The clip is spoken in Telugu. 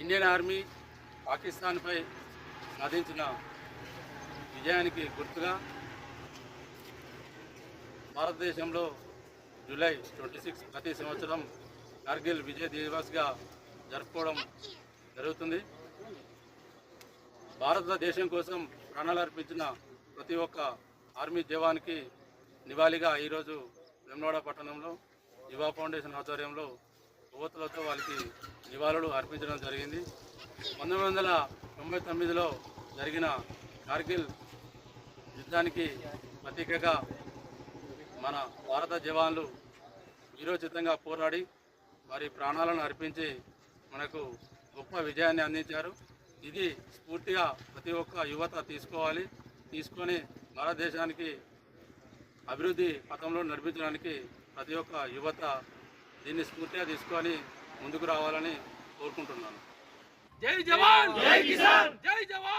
ఇండియన్ ఆర్మీ పాకిస్తాన్పై సాధించిన విజయానికి గుర్తుగా భారతదేశంలో జూలై ట్వంటీ సిక్స్ ప్రతి సంవత్సరం కార్గిల్ విజయ్ దివస్గా జరుపుకోవడం జరుగుతుంది. భారతదేశం కోసం ప్రాణాలు అర్పించిన ప్రతి ఒక్క ఆర్మీ జవాన్కి నివాళిగా ఈరోజు వెమ్లవాడ పట్టణంలో యువ ఫౌండేషన్ ఆధ్వర్యంలో యువతులతో వాళ్ళకి నివాళులు అర్పించడం జరిగింది. పంతొమ్మిది వందల తొంభై తొమ్మిదిలో జరిగిన కార్గిల్ యుద్ధానికి ప్రతీకగా మన భారత జవాన్లు వీరోచితంగా పోరాడి వారి ప్రాణాలను అర్పించి మనకు గొప్ప విజయాన్ని అందించారు. ఇది స్ఫూర్తిగా ప్రతి ఒక్క యువత తీసుకోవాలి. తీసుకొని భారతదేశానికి అభివృద్ధి పథంలో నడిపించడానికి ప్రతి ఒక్క యువత దీన్ని స్ఫూర్తిగా తీసుకొని ముందుకు రావాలని కోరుకుంటున్నాను. జై జవాన్! జై కిసాన్! జై జవాన్!